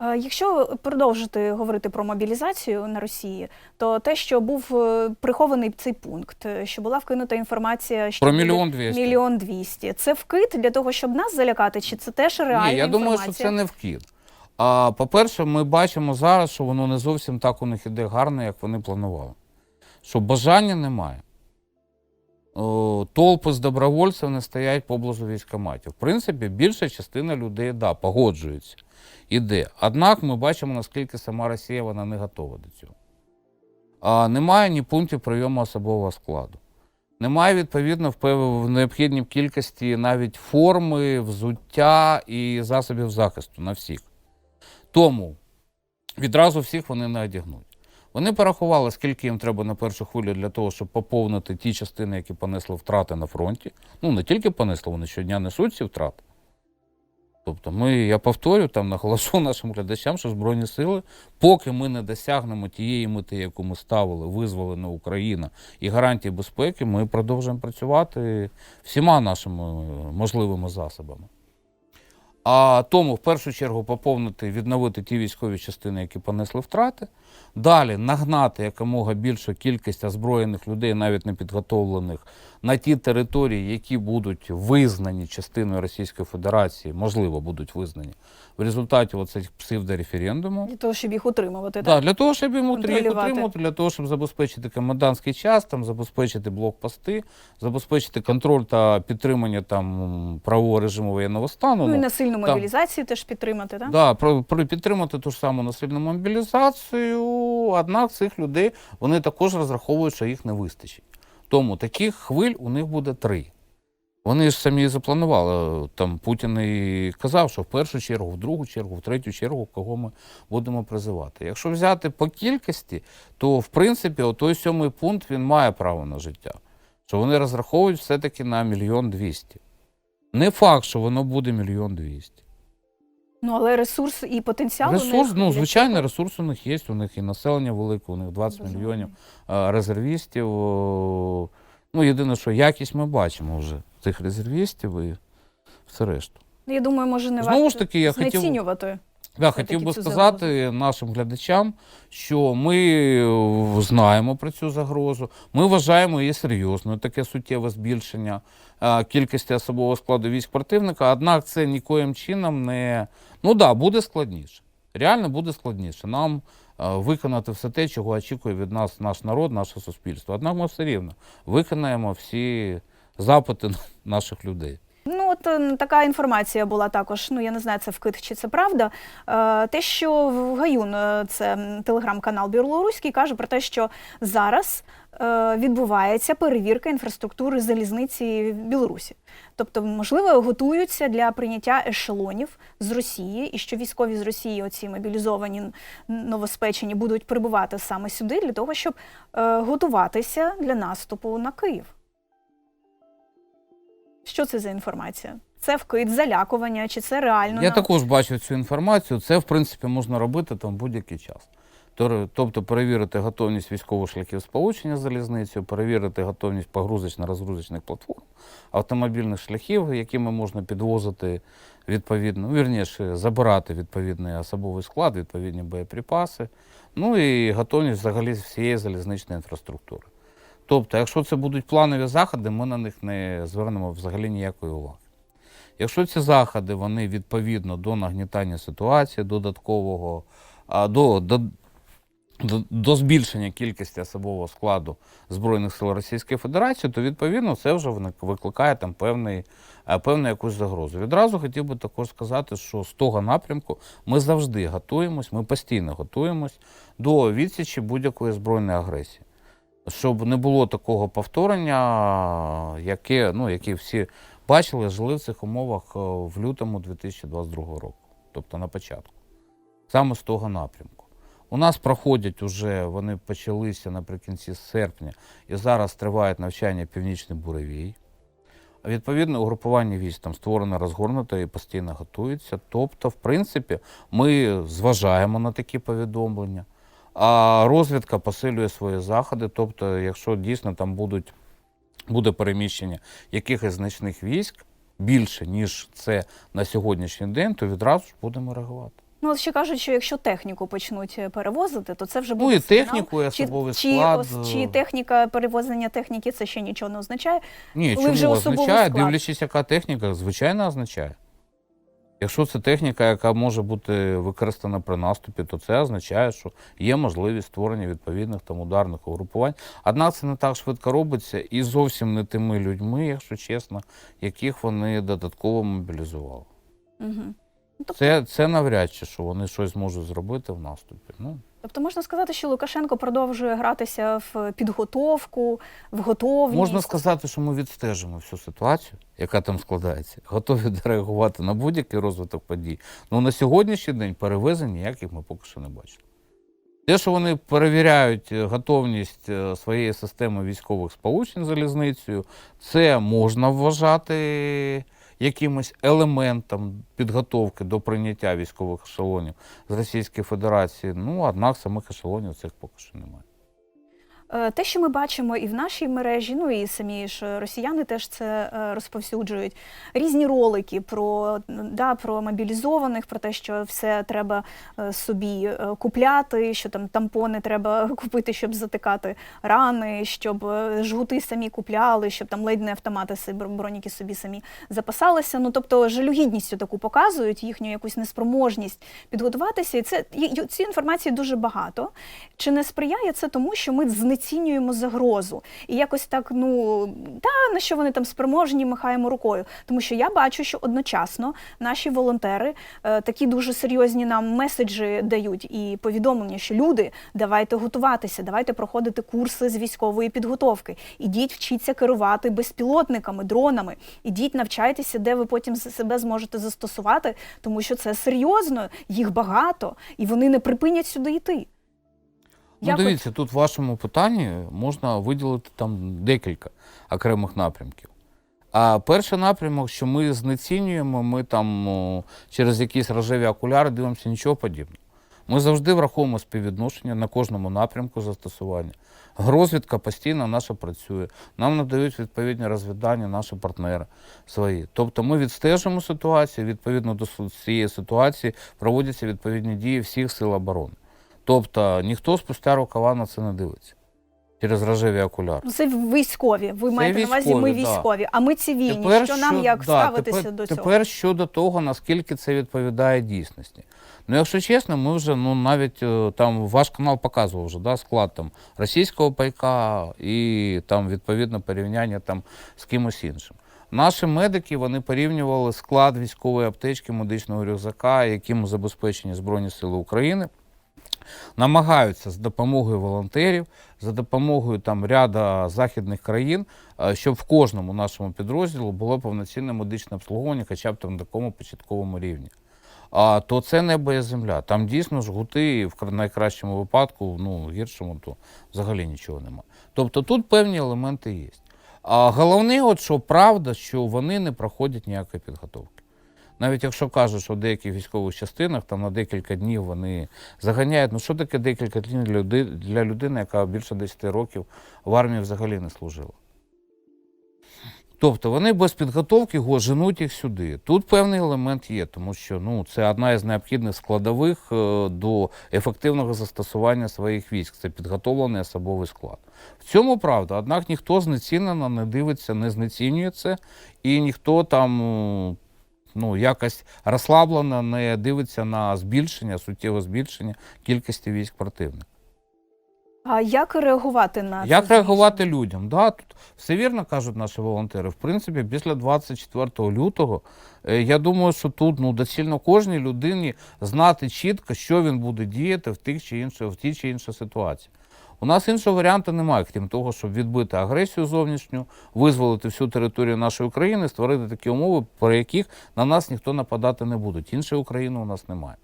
Е, Якщо продовжити говорити про мобілізацію на Росії, то те, що був е, прихований цей пункт, е, що була вкинута інформація, що Про мільйон двісті. мільйон двісті, це вкид для того, щоб нас залякати, чи це теж реальна Ні, я думаю, що це не вкид. А по-перше, ми бачимо зараз, що воно не зовсім так у них іде гарно, як вони планували. Що бажання немає. Толпи з добровольців не стоять поблизу військоматів. В принципі, більша частина людей да, погоджується. Іде. Однак ми бачимо, наскільки сама Росія вона не готова до цього. А, немає ні пунктів прийому особового складу. Немає відповідно в необхідній кількості навіть форми, взуття і засобів захисту на всіх. Тому відразу всіх вони не одягнуть. Вони порахували, скільки їм треба на першу хвилю для того, щоб поповнити ті частини, які понесли втрати на фронті. Ну, не тільки понесли, вони щодня несуть ці втрати. Тобто, ми, я повторю, там наголошу нашим глядачам, що Збройні сили, поки ми не досягнемо тієї мети, яку ми ставили, визволена Україна і гарантії безпеки, ми продовжуємо працювати всіма нашими е, можливими засобами. А тому, в першу чергу, поповнити, відновити ті військові частини, які понесли втрати. Далі нагнати якомога більшу кількість озброєних людей, навіть непідготовлених, на ті території, які будуть визнані частиною Російської Федерації, можливо, будуть визнані в результаті оцих псевдореферендуму. для того, щоб їх утримувати. Да, для того, щоб їх утримувати, для того, щоб забезпечити комендантський час, там, забезпечити блокпости, забезпечити контроль та підтримання там, правового режиму воєнного стану. Ну і Ну, насильну мобілізацію теж підтримати, так? Да, про, про підтримати ту ж саму насильну мобілізацію, однак цих людей вони також розраховують, що їх не вистачить. Тому таких хвиль у них буде три. Вони ж самі запланували. Там Путін і казав, що в першу чергу, в другу чергу, в третю чергу, кого ми будемо призивати. Якщо взяти по кількості, то в принципі той сьомий пункт він має право на життя. Що вони розраховують все-таки на мільйон двісті. Не факт, що воно буде мільйон двісті. Ну але ресурс і потенціал у Ресурс, них ну, для звичайно, цього. ресурс у них є, у них і населення велике, у них 20 Безумовно. мільйонів е, резервістів. О, Ну, єдине, що якість ми бачимо вже цих резервістів і все решту. Ну, Я думаю, може не Знову ж варто таки, я хотів- знецінювати. Я хотів би сказати нашим глядачам, що ми е, знаємо про цю загрозу. Ми вважаємо її серйозною, таке суттєве збільшення е, кількості особового складу військ противника. Однак це нікоїм чином не ну да, буде складніше. Реально буде складніше. Нам е, виконати все те, чого очікує від нас наш народ, наше суспільство. Однак ми все рівно виконаємо всі запити наших людей. Така інформація була також. Ну, я не знаю, це вкид чи це правда. Е, те, що в Гаюн, е, це телеграм-канал Білоруський, каже про те, що зараз е, відбувається перевірка інфраструктури залізниці в Білорусі. Тобто, можливо, готуються для прийняття ешелонів з Росії, і що військові з Росії, оці мобілізовані новоспечені, будуть прибувати саме сюди для того, щоб готуватися для наступу на Київ. Що це за інформація? Це вкид, залякування, чи це реально? Я на- також бачу цю інформацію. Це, в принципі, можна робити там будь-який час. Тор- Тобто перевірити готовність військових шляхів сполучення з залізницею, перевірити готовність погрузочно-розгрузочних платформ, автомобільних шляхів, якими можна підвозити відповідно, ну, вірніше, забирати відповідний особовий склад, відповідні боєприпаси, ну і готовність взагалі всієї залізничної інфраструктури. Тобто, якщо це будуть планові заходи, ми на них не звернемо взагалі ніякої уваги. Якщо ці заходи вони відповідно до нагнітання ситуації додаткового, до, до, до збільшення кількості особового складу Збройних сил Російської Федерації, то відповідно це вже викликає там певний, е, певну якусь загрозу. Відразу хотів би також сказати, що з того напрямку ми завжди готуємось, ми постійно готуємось до відсічі будь-якої збройної агресії. Щоб не було такого повторення, яке, ну, яке всі бачили, жили в цих умовах е, в лютому 2022 року, тобто на початку. Саме з того напрямку. У нас проходять уже, вони почалися наприкінці серпня, і зараз тривають навчання Північний Буревій. Відповідно, угрупування військ там створено, розгорнуто і постійно готується. Тобто, в принципі, ми зважаємо на такі повідомлення. А розвідка посилює свої заходи. Тобто, якщо дійсно там будуть, буде переміщення якихось значних військ більше, ніж це на сьогоднішній день, то відразу ж будемо реагувати. Ну, от ще кажуть, що якщо техніку почнуть е, перевозити, то це вже буде Ну і сигнал. техніку, і Чи, особовий чи, склад. е, чи техніка перевозення техніки це ще нічого не означає. Ні, коли чому вже особовий означає, склад? дивлячись, яка техніка, звичайно означає. Якщо це техніка, яка може бути використана при наступі, то це означає, що є можливість створення відповідних там ударних угрупувань. Однак це не так швидко робиться і зовсім не тими людьми, якщо чесно, яких вони додатково мобілізували. Угу. Це, це навряд чи що вони щось можуть зробити в наступі. Ну, Тобто можна сказати, що Лукашенко продовжує гратися в підготовку, в готовність. Можна сказати, що ми відстежимо всю ситуацію, яка там складається, готові реагувати на будь-який розвиток подій. Ну на сьогоднішній день перевезень ніяких ми поки що не бачимо. Те, що вони перевіряють е, готовність е, своєї системи військових сполучень залізницею, це можна вважати якимось елементом підготовки до прийняття військових ешелонів з Російської Федерації. Ну, однак самих ешелонів цих поки що немає. Е, Те, що ми бачимо і в нашій мережі, ну і самі ж росіяни теж це е, розповсюджують. Різні ролики про, да, про мобілізованих, про те, що все треба е, собі купляти, що там тампони треба купити, щоб затикати рани, щоб жгути самі купляли, щоб там ледь не автомати броніки собі самі запасалися. Ну тобто жалюгідністю таку показують, їхню якусь неспроможність підготуватися. І це і- цієї інформації дуже багато. Чи не сприяє це тому, що ми знецінюємо загрозу і якось так, ну та на що вони там спроможні, махаємо рукою. Тому що я бачу, що одночасно наші волонтери е, такі дуже серйозні нам меседжі дають і повідомлення, що люди, давайте готуватися, давайте проходити курси з військової підготовки. Ідіть вчіться керувати безпілотниками, дронами. Ідіть, навчайтеся, де ви потім себе зможете застосувати, тому що це серйозно, їх багато, і вони не припинять сюди йти. Ну, от- дивіться, тут в вашому питанні можна виділити там декілька окремих напрямків. А перший напрямок, що ми знецінюємо, ми там через якісь рожеві окуляри дивимося, нічого подібного. Ми завжди враховуємо співвідношення на кожному напрямку застосування. Розвідка постійно наша працює. Нам надають відповідні розвідання наші партнери свої. Тобто ми відстежуємо ситуацію, відповідно до цієї ситуації проводяться відповідні дії всіх сил оборони. Тобто ніхто спустя рукава на це не дивиться через рожеві окуляри. Ну, Це військові. Ви Це маєте на увазі, ми військові, да. а ми цивільні. що нам як да, ставитися тепер, до цього? Тепер щодо того, наскільки це відповідає дійсності. Ну, якщо чесно, ми вже ну навіть е, там ваш канал показував вже да, склад там російського пайка і там відповідно порівняння там з кимось іншим. Наші медики вони порівнювали склад військової аптечки, медичного рюкзака, яким забезпечені Збройні Сили України намагаються з допомогою волонтерів, за допомогою там ряда західних країн, е, щоб в кожному нашому підрозділу було повноцінне медичне обслуговування, хоча б там на такому початковому рівні. А то це небо і земля. Там дійсно жгути, в найкращому випадку, ну в гіршому, то взагалі нічого немає. Тобто тут певні елементи є. А головне, от що правда, що вони не проходять ніякої підготовки. Навіть якщо кажуть, що в деяких військових частинах там на декілька днів вони заганяють, ну що таке декілька днів для, люди, для людини, яка більше 10 років в армії взагалі не служила. Тобто вони без підготовки го женуть їх сюди. Тут певний елемент є, тому що ну, це одна із необхідних складових е, до ефективного застосування своїх військ. Це підготовлений особовий склад. В цьому правда, однак ніхто знецінено не дивиться, не знецінює це, і ніхто там ну, якось розслаблено не дивиться на збільшення, суттєве збільшення кількості військ противника. А як реагувати на це Як реагувати людям? Да, тут все вірно кажуть наші волонтери. В принципі, після 24 лютого, е, я думаю, що тут ну, доцільно кожній людині знати чітко, що він буде діяти в тих чи інших, в тій чи іншій ситуації. У нас іншого варіанту немає, крім того, щоб відбити агресію зовнішню, визволити всю територію нашої України, створити такі умови, про яких на нас ніхто нападати не буде. Іншої України у нас немає.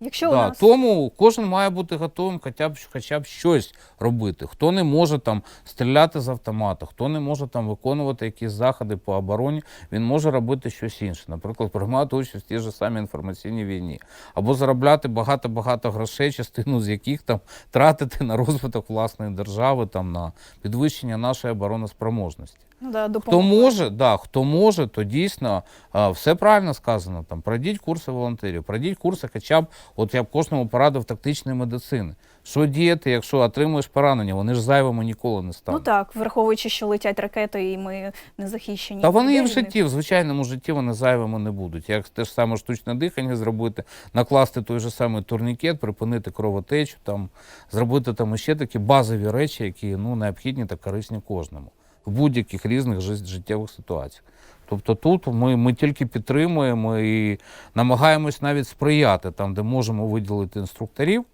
Якщо у Да, нас Тому кожен має бути готовим хоча б, хоча б щось робити. Хто не може там стріляти з автомата, хто не може там виконувати якісь заходи по обороні, він може робити щось інше. Наприклад, приймати участь в тій же самій інформаційній війні, або заробляти багато-багато грошей, частину з яких там тратити на розвиток власної держави, там на підвищення нашої обороноспроможності. Ну, да, Хто може, да, хто може, то дійсно все правильно сказано. Там пройдіть курси волонтерів, пройдіть курси, хоча б, от я б кожному порадив тактичної медицини. Що діяти, якщо отримуєш поранення, вони ж зайвими ніколи не Ну так, враховуючи, що летять ракети, і ми не захищені. Та вони і в житті, в звичайному житті вони зайвими не будуть. Як те ж саме штучне дихання зробити, накласти той же самий турнікет, припинити кровотечу, там, зробити там ще такі базові речі, які ну, необхідні та корисні кожному в будь-яких різних життєвих ситуаціях. Тобто тут ми, ми тільки підтримуємо і намагаємось навіть сприяти там, де можемо виділити інструкторів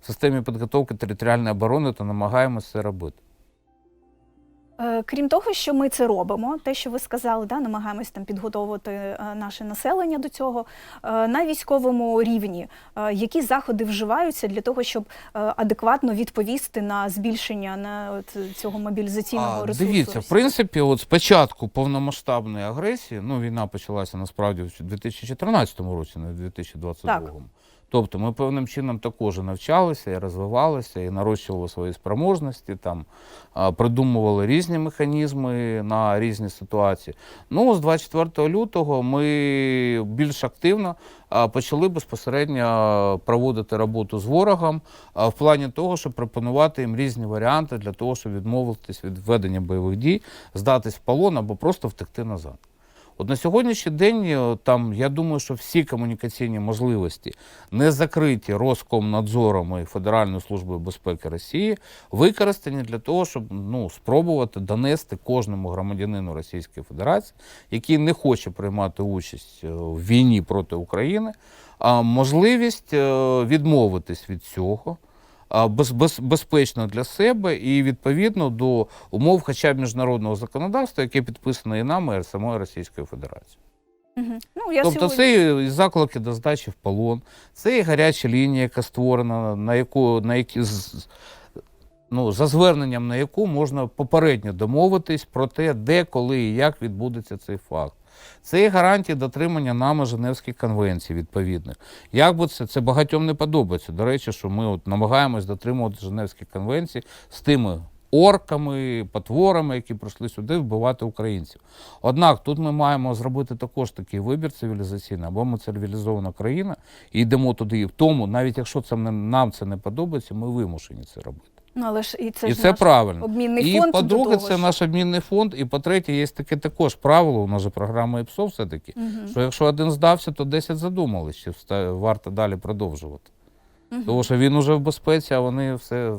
в системі підготовки територіальної оборони, то намагаємося це робити. Е, Крім того, що ми це робимо, те, що ви сказали, да, намагаємось там підготовити е, наше населення до цього е, на військовому рівні. Які заходи вживаються для того, щоб адекватно відповісти на збільшення на от цього мобілізаційного А, ресурсу? Дивіться, в принципі, от спочатку повномасштабної агресії, ну війна почалася насправді в 2014 році, не в 2022. Так. Тобто ми певним чином також навчалися, і розвивалися, і нарощували свої спроможності, там придумували різні механізми на різні ситуації. Ну, з 24 лютого ми більш активно почали безпосередньо проводити роботу з ворогом в плані того, щоб пропонувати їм різні варіанти для того, щоб відмовитись від ведення бойових дій, здатись в полон або просто втекти назад. От на сьогоднішній день е, там я думаю, що всі комунікаційні можливості не закриті Роскомнадзором і Федеральною службою безпеки Росії, використані для того, щоб ну, спробувати донести кожному громадянину Російської Федерації, який не хоче приймати участь е, в війні проти України, а можливість е, відмовитись від цього. Без, без, безпечно для себе і відповідно до умов хоча б міжнародного законодавства, яке підписано і нами, і самою Російською Федерацією. Мгм. Ну, я Тобто сьогодні... це і заклики до здачі в полон, це і гаряча лінія, яка створена, на яку на які з- ну, за зверненням на яку можна попередньо домовитись про те, де, коли і як відбудеться цей факт. Це і гарантії дотримання нами Женевських конвенцій відповідних. Як би це, це багатьом не подобається. До речі, що ми от намагаємось дотримувати Женевські конвенції з тими орками, потворами, які прийшли сюди вбивати українців. Однак тут ми маємо зробити також такий вибір цивілізаційний, або ми цивілізована країна і йдемо туди. В тому, навіть якщо це нам це не подобається, ми вимушені це робити. Ну, але ж і це, і ж це наш правильно. обмінний І фонд. І по-друге, це наш обмінний фонд. І по-третє, є таке також правило, у нас же програма ІПСО все-таки, угу. що якщо один здався, то 10 задумались, чи варто далі продовжувати. Угу. Тому що він уже в безпеці, а вони все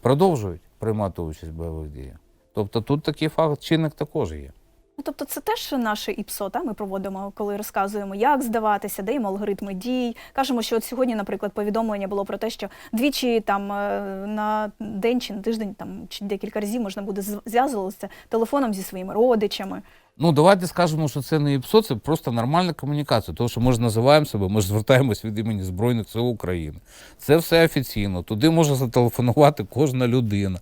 продовжують приймати участь в бойових діях. Тобто тут такий факт, чинник також є. Ну, тобто це теж наше ІПСО, та? ми проводимо, коли розказуємо, як здаватися, даємо алгоритми дій. Кажемо, що от сьогодні, наприклад, повідомлення було про те, що двічі там е, на день чи на тиждень, там чи декілька разів можна буде зв'язуватися телефоном зі своїми родичами. Ну, давайте скажемо, що це не ІПСО, це просто нормальна комунікація. Тому що ми ж називаємо себе, ми ж звертаємось від імені Збройних сил України. Це все офіційно. Туди може зателефонувати кожна людина.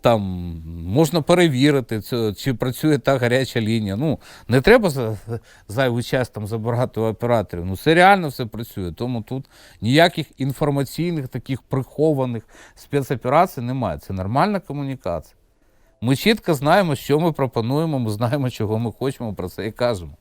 Там можна перевірити, чи працює та гаряча лінія. Ну, не треба за зайвий час там забирати у операторів. Ну, це реально все працює. Тому тут ніяких інформаційних таких прихованих спецоперацій немає. Це нормальна комунікація. Ми чітко знаємо, що ми пропонуємо, ми знаємо, чого ми хочемо, про це і кажемо.